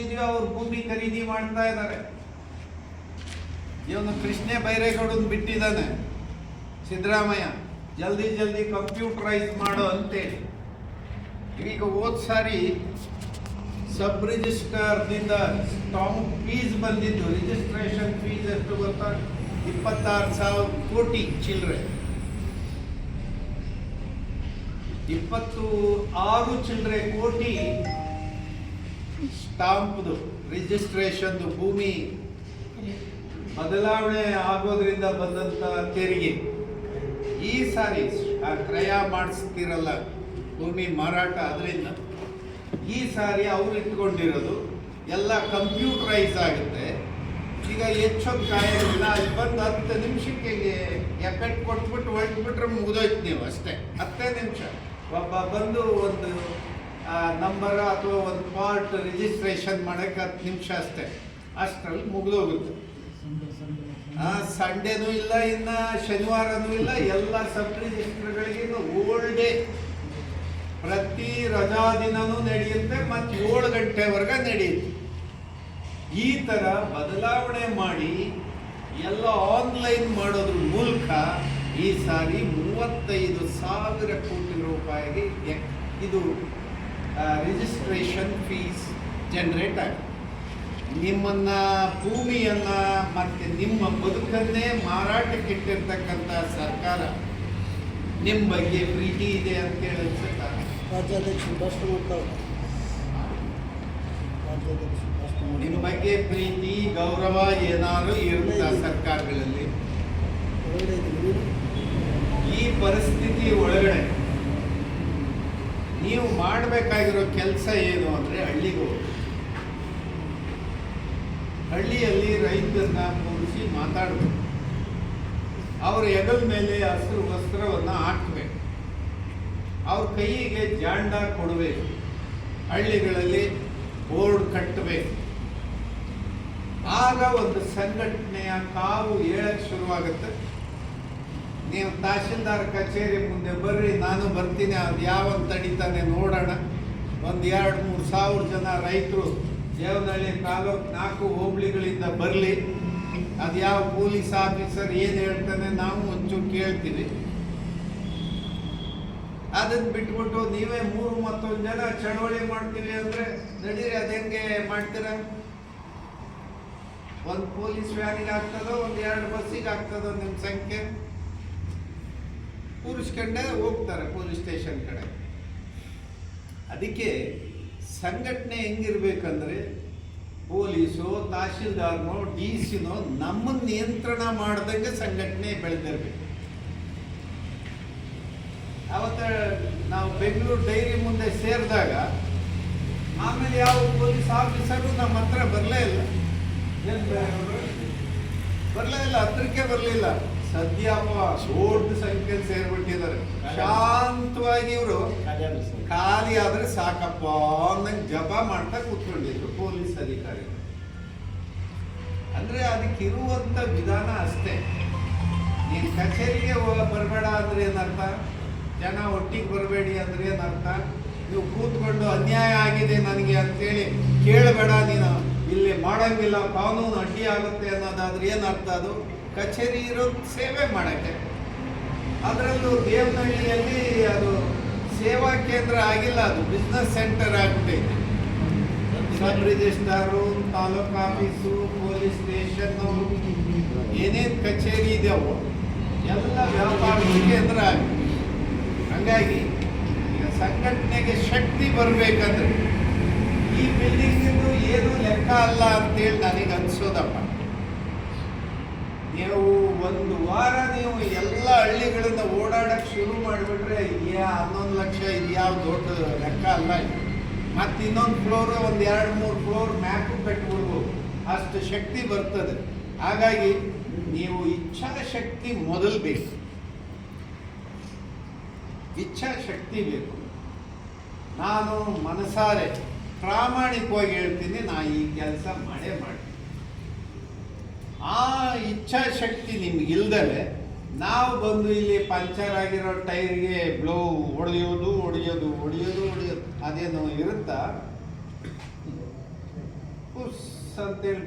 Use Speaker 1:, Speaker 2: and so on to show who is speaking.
Speaker 1: ಕೊಟ್ಟಿದೀವಿ ಅವ್ರು ಭೂಮಿ ಖರೀದಿ ಮಾಡ್ತಾ ಇದ್ದಾರೆ ಇವನು ಕೃಷ್ಣ ಬೈರೇಗೌಡನ್ ಬಿಟ್ಟಿದ್ದಾನೆ, ಸಿದ್ದರಾಮಯ್ಯ. ಜಲ್ದಿ ಜಲ್ದಿ ಕಂಪ್ಯೂಟರೈಸ್ ಮಾಡು ಅಂತೇಳಿ. ಈಗ ಹೋದ್ ಸಾರಿ ಸಬ್ ರಿಜಿಸ್ಟರ್ನಿಂದ ಸ್ಟಾಂಪ್ ಫೀಸ್ ಬಂದಿದ್ದು ರಿಜಿಸ್ಟ್ರೇಷನ್ ಫೀಸ್ ಎಷ್ಟು ಗೊತ್ತಾ? ಇಪ್ಪತ್ತಾರು ಸಾವಿರ ಕೋಟಿ ಚಿಲ್ಲರೆ ಇಪ್ಪತ್ತು ಆರು ಚಿಲ್ಲರೆ ಕೋಟಿ ಸ್ಟಾಂಪ್ದು ರಿಜಿಸ್ಟ್ರೇಷನ್ದು ಭೂಮಿ ಬದಲಾವಣೆ ಆಗೋದ್ರಿಂದ ಬಂದಂತ ತೆರಿಗೆ. ಈ ಸಾರಿ ಆ ಕ್ರಯ ಮಾಡಿಸ್ತಿರಲ್ಲ, ಭೂಮಿ ಮಾರಾಟ ಅದರಿಂದ ಈ ಸಾರಿ ಅವ್ರು ಇಟ್ಕೊಂಡಿರೋದು ಎಲ್ಲ ಕಂಪ್ಯೂಟರೈಸ್ ಆಗುತ್ತೆ. ಈಗ ಹೆಚ್ಚೊಂದು ಕಾಯೋದಿಲ್ಲ ಅಲ್ಲಿ ಬಂದು ಹತ್ತು ನಿಮಿಷಕ್ಕೆ ಎಫೆಕ್ಟ್ ಕೊಟ್ಬಿಟ್ಟು ಹೊರಟ್ಬಿಟ್ರೆ ಮುಗಿದೋಯ್ತು ನೀವು ಅಷ್ಟೇ. ಹತ್ತೇ ನಿಮಿಷ. ಒಬ್ಬ ಬಂದು ಒಂದು ನಂಬರ್ ಅಥವಾ ಒಂದು ಪಾರ್ಟ್ ರಿಜಿಸ್ಟ್ರೇಷನ್ ಮಾಡೋಕ್ಕೆ ಹತ್ತು ನಿಮಿಷ ಅಷ್ಟೇ. ಅಷ್ಟರಲ್ಲಿ ಮುಗಿದೋಗುತ್ತೆ. ಸಂಡೇನೂ ಇಲ್ಲ, ಇನ್ನ ಶನಿವಾರನೂ ಇಲ್ಲ, ಎಲ್ಲ ಸಬ್ ರಿಜಿಸ್ಟ್ರ್ಗಳಿಗಿನ್ನು ಓಲ್ಡ್ ಡೇ ಪ್ರತಿ ರಜಾ ದಿನನೂ ನಡೆಯುತ್ತೆ, ಮತ್ತು ಏಳು ಗಂಟೆವರೆಗೆ ನಡೆಯುತ್ತೆ. ಈ ತರ ಬದಲಾವಣೆ ಮಾಡಿ ಎಲ್ಲ ಆನ್ಲೈನ್ ಮಾಡೋದ್ರ ಮೂಲಕ ಈ ಸಾರಿ ಮೂವತ್ತೈದು ಸಾವಿರ ಕೋಟಿ ರೂಪಾಯಿಗೆ ಇದು ರಿಜಿಸ್ಟ್ರೇಷನ್ ಫೀಸ್ ಜನರೇಟ್ ಆಗಿದೆ ನಿಮ್ಮನ್ನ ಭೂಮಿಯನ್ನ ಮತ್ತೆ ನಿಮ್ಮ ಬದುಕನ್ನೇ ಮಾರಾಟಕ್ಕಿಟ್ಟಿರ್ತಕ್ಕಂಥ ಸರ್ಕಾರ ನಿಮ್ಮ ಬಗ್ಗೆ ಪ್ರೀತಿ ಇದೆ ಅಂತ ಹೇಳಿ ಅನ್ಸುತ್ತಾ. ನಿಮ್ಮ ಬಗ್ಗೆ ಪ್ರೀತಿ ಗೌರವ ಏನಾದರೂ ಇರುತ್ತಾ ಸರ್ಕಾರಗಳಲ್ಲಿ? ಈ ಪರಿಸ್ಥಿತಿ ಒಳಗಡೆ ನೀವು ಮಾಡಬೇಕಾಗಿರೋ ಕೆಲಸ ಏನು ಅಂದರೆ ಹಳ್ಳಿಗೆ ಹಳ್ಳಿಯಲ್ಲಿ ರೈತರನ್ನ ಕೂರಿಸಿ ಮಾತಾಡಬೇಕು. ಅವ್ರ ಎಗಲ್ ಮೇಲೆ ಹಸಿರು ವಸ್ತ್ರವನ್ನು ಹಾಕಬೇಕು. ಅವ್ರ ಕೈಗೆ ಜಾಂಡ ಕೊಡಬೇಕು. ಹಳ್ಳಿಗಳಲ್ಲಿ ಬೋರ್ಡ್ ಕಟ್ಟಬೇಕು ಆಗ ಒಂದು ಸಂಘಟನೆಯ ಕಾವು ಹೇಳಕ್ಕೆ ಶುರುವಾಗುತ್ತೆ. ನೀವು ತಹಶೀಲ್ದಾರ್ ಕಚೇರಿ ಮುಂದೆ ಬರ್ರಿ, ನಾನು ಬರ್ತೀನಿ ಅದು ಯಾವಾಗ ತಡಿತಾನೆ ನೋಡೋಣ. ಒಂದು ಎರಡು, ಮೂರು ಸಾವಿರ ಜನ ರೈತರು ದೇವನಹಳ್ಳಿ ತಾಲೂಕು ನಾಲ್ಕು ಹೋಬಳಿಗಳಿಂದ ಬರಲಿ. ಅದು ಯಾವ ಪೊಲೀಸ್ ಆಫೀಸರ್ ಏನು ಹೇಳ್ತಾನೆ ನಾವು ಒಂಚೂರು ಕೇಳ್ತೀವಿ. ಅದನ್ನು ಬಿಟ್ಬಿಟ್ಟು ನೀವೇ ಮೂರು ಮತ್ತೊಂದು ಜನ ಚಳವಳಿ ಮಾಡ್ತೀವಿ ಅಂದರೆ ನಡೀರಿ, ಅದು ಹೆಂಗೆ ಮಾಡ್ತೀರ? ಒಂದು ಪೊಲೀಸ್ ವ್ಯಾನಿಗೆ ಆಗ್ತದೋ, ಒಂದು ಎರಡು ಬಸ್ಸಿಗೆ ಆಗ್ತದೋ ನಿಮ್ಮ ಸಂಖ್ಯೆ? ಕೂರಿಸ್ಕೊಂಡೇ ಹೋಗ್ತಾರೆ ಪೊಲೀಸ್ ಸ್ಟೇಷನ್ ಕಡೆ. ಅದಕ್ಕೆ ಸಂಘಟನೆ ಹೆಂಗಿರ್ಬೇಕಂದ್ರೆ ಪೊಲೀಸು, ತಹಶೀಲ್ದಾರ್ನೋ, ಡಿ ಸಿನೋ ನಮ್ಮನ್ನು ನಿಯಂತ್ರಣ ಮಾಡ್ದಂಗೆ ಸಂಘಟನೆ ಬೆಳೆದಿರ್ಬೇಕು. ಅವತ್ತ ನಾವು ಬೆಂಗಳೂರು ಡೈರಿ ಮುಂದೆ ಸೇರಿದಾಗ ಆಮೇಲೆ ಯಾವ ಪೊಲೀಸ್ ಆಫೀಸರು ನಮ್ಮ ಹತ್ರ ಬರಲೇ ಇಲ್ಲ. ಬರಲೇ ಇಲ್ಲ, ಹತ್ರಕ್ಕೆ ಬರಲಿಲ್ಲ. ಸದ್ಯಪ್ಪ ದೊಡ್ಡ ಸಂಖ್ಯೆ ಸೇರ್ಬಿಟ್ಟಿದ್ದಾರೆ. ಶಾಂತವಾಗಿ ಇವರು ಖಾಲಿ ಆದ್ರೆ ಸಾಕಪ್ಪ ಅನ್ನಂಗೆ ಜಪ ಮಾಡ್ತಾ ಕೂತ್ಕೊಂಡಿದ್ರು ಪೊಲೀಸ್ ಅಧಿಕಾರಿ ಅಂದ್ರೆ ಅದಕ್ಕೆ ಇರುವಂತ ವಿಧಾನ ಅಷ್ಟೇ. ನೀನು ಕಚೇರಿಗೆ ಬರಬೇಡ ಅಂದ್ರೆ ಏನರ್ಥ? ಜನ ಒಟ್ಟಿಗೆ ಬರಬೇಡಿ ಅಂದ್ರೆ ಏನರ್ಥ? ನೀವು ಕೂತ್ಕೊಂಡು ಅನ್ಯಾಯ ಆಗಿದೆ ನನಗೆ ಅಂತೇಳಿ ಕೇಳಬೇಡ ನೀನು. ಇಲ್ಲಿ ಮಾಡಂಗಿಲ್ಲ ಕಾನೂನು ಅಡ್ಡಿ ಆಗುತ್ತೆ ಅನ್ನೋದಾದ್ರೆ ಏನರ್ಥ ಅದು? ಕಚೇರಿ ಇರೋ ಸೇವೆ ಮಾಡಕ್ಕೆ. ಅದರಲ್ಲೂ ದೇವನಹಳ್ಳಿಯಲ್ಲಿ ಅದು ಸೇವಾ ಕೇಂದ್ರ ಆಗಿಲ್ಲ, ಅದು ಬಿಸ್ನೆಸ್ ಸೆಂಟರ್ ಆಗ್ಬಿಟ್ಟೈತೆ sub registrar taluk office, police station, ಏನೇನು ಕಚೇರಿ ಇದೆಯೋ ಎಲ್ಲ ವ್ಯಾಪಾರ ಕೇಂದ್ರ ಆಗಿದೆ. ಹಂಗಾಗಿ ಈಗ ಸಂಘಟನೆಗೆ ಶಕ್ತಿ ಬರಬೇಕಂದ್ರೆ ಈ ಬಿಲ್ಡಿಂಗಿಂದು ಏನು ಲೆಕ್ಕ ಅಲ್ಲ ಅಂತೇಳಿ ನನಗೆ ಅನ್ಸೋದಪ್ಪ ನೀವು ಒಂದು ವಾರ ನೀವು ಎಲ್ಲ ಹಳ್ಳಿಗಳಿಂದ ಓಡಾಡಕ್ಕೆ ಶುರು ಮಾಡಿಬಿಟ್ರೆ ಯಾ ಹನ್ನೊಂದು ಲಕ್ಷ ಇದು ಯಾವ ದೊಡ್ಡ ಲೆಕ್ಕ ಅಲ್ಲ ಮತ್ತೆ ಇನ್ನೊಂದು ಫ್ಲೋರ್ ಒಂದು ಎರಡು, ಮೂರು ಫ್ಲೋರ್ ಮ್ಯಾಪು ಕಟ್ಬಿಡ್ಬೋದು. ಅಷ್ಟು ಶಕ್ತಿ ಬರ್ತದೆ. ಹಾಗಾಗಿ ನೀವು ಇಚ್ಛಾಶಕ್ತಿ ಮೊದಲು ಬೇಕು. ಇಚ್ಛಾಶಕ್ತಿ ಬೇಕು. ನಾನು ಮನಸಾರೆ ಪ್ರಾಮಾಣಿಕವಾಗಿ ಹೇಳ್ತೀನಿ, ನಾ ಈ ಕೆಲಸ ಮಾಡೇ ಮಾಡ್ತೀನಿ. ಆ ಇಚ್ಛಾಶಕ್ತಿ ನಿಮ್ಗೆ ಇಲ್ದಲೆ ನಾವು ಬಂದು ಇಲ್ಲಿ ಪಂಚರ್ ಆಗಿರೋ ಟೈರ್ಗೆ ಬ್ಲೋ ಹೊಡೆಯೋದು ಹೊಡೆಯೋದು ಹೊಡೆಯೋದು ಹೊಡೆಯೋದು ಅದೇನು ಇರುತ್ತಾ? ಅಂತೇಳಿ